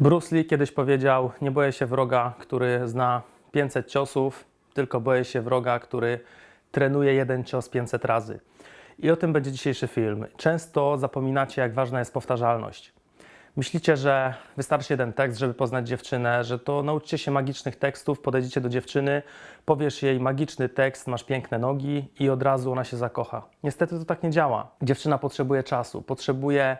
Bruce Lee kiedyś powiedział: Nie boję się wroga, który zna 500 ciosów, tylko boję się wroga, który trenuje jeden cios 500 razy. I o tym będzie dzisiejszy film. Często zapominacie, jak ważna jest powtarzalność. Myślicie, że wystarczy jeden tekst, żeby poznać dziewczynę, że to nauczycie się magicznych tekstów, podejdziecie do dziewczyny, powiesz jej magiczny tekst, masz piękne nogi i od razu ona się zakocha. Niestety to tak nie działa. Dziewczyna potrzebuje czasu, potrzebuje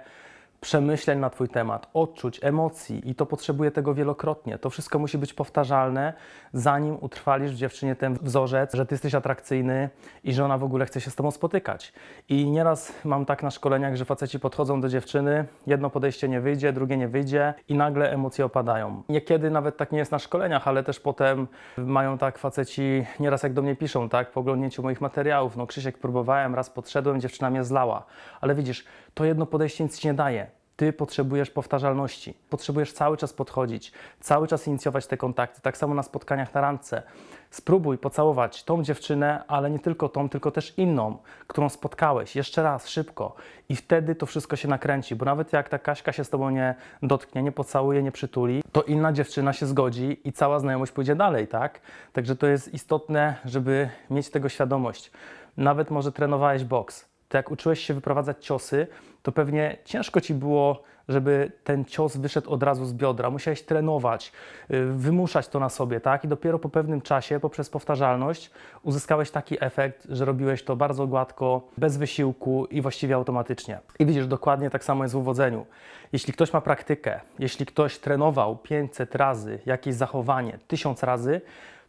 przemyśleń na Twój temat, odczuć, emocji i to potrzebuje tego wielokrotnie. To wszystko musi być powtarzalne, zanim utrwalisz w dziewczynie ten wzorzec, że Ty jesteś atrakcyjny i że ona w ogóle chce się z Tobą spotykać. I nieraz mam tak na szkoleniach, że faceci podchodzą do dziewczyny, jedno podejście nie wyjdzie, drugie nie wyjdzie i nagle emocje opadają. Niekiedy nawet tak nie jest na szkoleniach, ale też potem mają tak faceci, nieraz jak do mnie piszą, tak, po oglądnięciu moich materiałów, no Krzysiek, próbowałem, raz podszedłem, dziewczyna mnie zlała. Ale widzisz, to jedno podejście nic nie daje. Ty potrzebujesz powtarzalności. Potrzebujesz cały czas podchodzić, cały czas inicjować te kontakty. Tak samo na spotkaniach na randce. Spróbuj pocałować tą dziewczynę, ale nie tylko tą, tylko też inną, którą spotkałeś. Jeszcze raz, szybko. I wtedy to wszystko się nakręci, bo nawet jak ta Kaśka się z tobą nie dotknie, nie pocałuje, nie przytuli, to inna dziewczyna się zgodzi i cała znajomość pójdzie dalej, tak? Także to jest istotne, żeby mieć tego świadomość. Nawet może trenowałeś boks to jak uczyłeś się wyprowadzać ciosy, to pewnie ciężko ci było, żeby ten cios wyszedł od razu z biodra. Musiałeś trenować, y, wymuszać to na sobie, tak? I dopiero po pewnym czasie, poprzez powtarzalność, uzyskałeś taki efekt, że robiłeś to bardzo gładko, bez wysiłku i właściwie automatycznie. I widzisz, dokładnie tak samo jest w uwodzeniu. Jeśli ktoś ma praktykę, jeśli ktoś trenował 500 razy jakieś zachowanie, 1000 razy,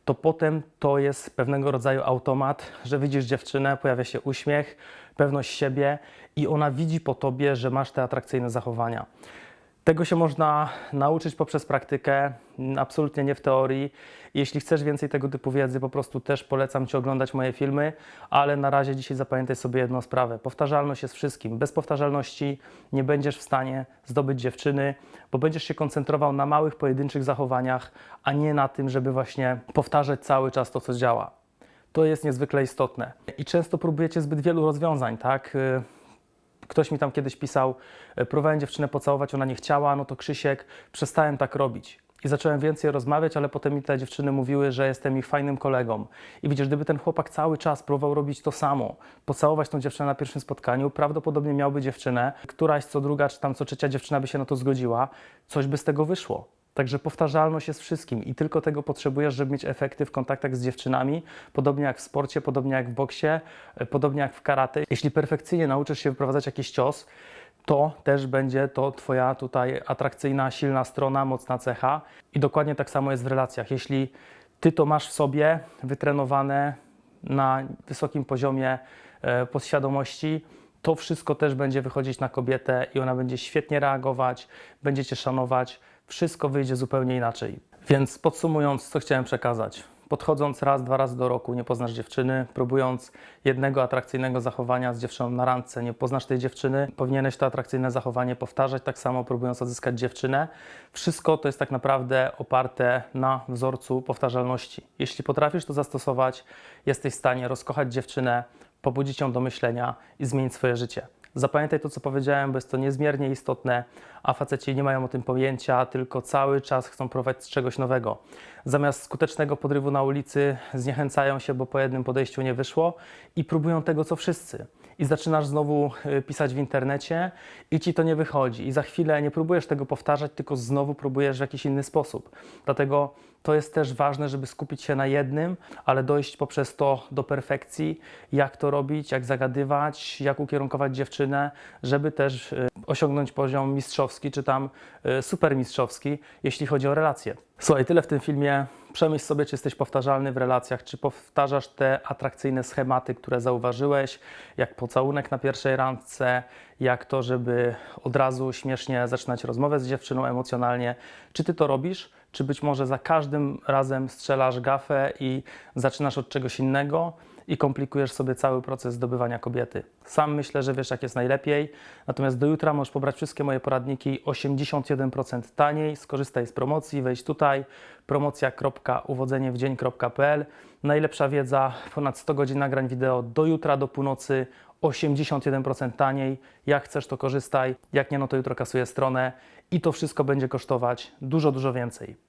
to potem to jest pewnego rodzaju automat, że widzisz dziewczynę, pojawia się uśmiech, pewność siebie i ona widzi po tobie, że masz te atrakcyjne zachowania. Tego się można nauczyć poprzez praktykę, absolutnie nie w teorii. Jeśli chcesz więcej tego typu wiedzy, po prostu też polecam Ci oglądać moje filmy, ale na razie dzisiaj zapamiętaj sobie jedną sprawę. Powtarzalność jest wszystkim. Bez powtarzalności nie będziesz w stanie zdobyć dziewczyny, bo będziesz się koncentrował na małych, pojedynczych zachowaniach, a nie na tym, żeby właśnie powtarzać cały czas to, co działa. To jest niezwykle istotne. I często próbujecie zbyt wielu rozwiązań, tak? Ktoś mi tam kiedyś pisał, e, próbowałem dziewczynę pocałować, ona nie chciała, no to Krzysiek, przestałem tak robić. I zacząłem więcej rozmawiać, ale potem mi te dziewczyny mówiły, że jestem ich fajnym kolegą. I widzisz, gdyby ten chłopak cały czas próbował robić to samo, pocałować tą dziewczynę na pierwszym spotkaniu, prawdopodobnie miałby dziewczynę, któraś co druga, czy tam co trzecia dziewczyna by się na to zgodziła, coś by z tego wyszło. Także powtarzalność jest wszystkim i tylko tego potrzebujesz, żeby mieć efekty w kontaktach z dziewczynami, podobnie jak w sporcie, podobnie jak w boksie, e, podobnie jak w karate. Jeśli perfekcyjnie nauczysz się wyprowadzać jakiś cios, to też będzie to Twoja tutaj atrakcyjna, silna strona, mocna cecha. I dokładnie tak samo jest w relacjach. Jeśli Ty to masz w sobie wytrenowane na wysokim poziomie e, podświadomości, to wszystko też będzie wychodzić na kobietę i ona będzie świetnie reagować, będzie Cię szanować, wszystko wyjdzie zupełnie inaczej. Więc podsumując, co chciałem przekazać. Podchodząc raz, dwa razy do roku, nie poznasz dziewczyny, próbując jednego atrakcyjnego zachowania z dziewczyną na randce, nie poznasz tej dziewczyny, powinieneś to atrakcyjne zachowanie powtarzać, tak samo próbując odzyskać dziewczynę. Wszystko to jest tak naprawdę oparte na wzorcu powtarzalności. Jeśli potrafisz to zastosować, jesteś w stanie rozkochać dziewczynę, pobudzić ją do myślenia i zmienić swoje życie. Zapamiętaj to, co powiedziałem, bo jest to niezmiernie istotne, a faceci nie mają o tym pojęcia, tylko cały czas chcą z czegoś nowego. Zamiast skutecznego podrywu na ulicy zniechęcają się, bo po jednym podejściu nie wyszło i próbują tego, co wszyscy. I zaczynasz znowu y, pisać w internecie i ci to nie wychodzi. I za chwilę nie próbujesz tego powtarzać, tylko znowu próbujesz w jakiś inny sposób. Dlatego to jest też ważne, żeby skupić się na jednym, ale dojść poprzez to do perfekcji, jak to robić, jak zagadywać, jak ukierunkować dziewczynę, żeby też y, osiągnąć poziom mistrzowski, czy tam y, supermistrzowski, jeśli chodzi o relacje. Słuchaj, tyle w tym filmie. Przemyśl sobie, czy jesteś powtarzalny w relacjach, czy powtarzasz te atrakcyjne schematy, które zauważyłeś, jak pocałunek na pierwszej randce, jak to, żeby od razu śmiesznie zaczynać rozmowę z dziewczyną emocjonalnie. Czy ty to robisz, czy być może za każdym razem strzelasz gafę i zaczynasz od czegoś innego? I komplikujesz sobie cały proces zdobywania kobiety. Sam myślę, że wiesz, jak jest najlepiej. Natomiast do jutra możesz pobrać wszystkie moje poradniki 81% taniej. Skorzystaj z promocji, wejdź tutaj promocja.uwodzeniewdzień.pl. Najlepsza wiedza, ponad 100 godzin nagrań wideo do jutra, do północy. 81% taniej. Jak chcesz, to korzystaj. Jak nie, no to jutro kasuję stronę i to wszystko będzie kosztować dużo, dużo więcej.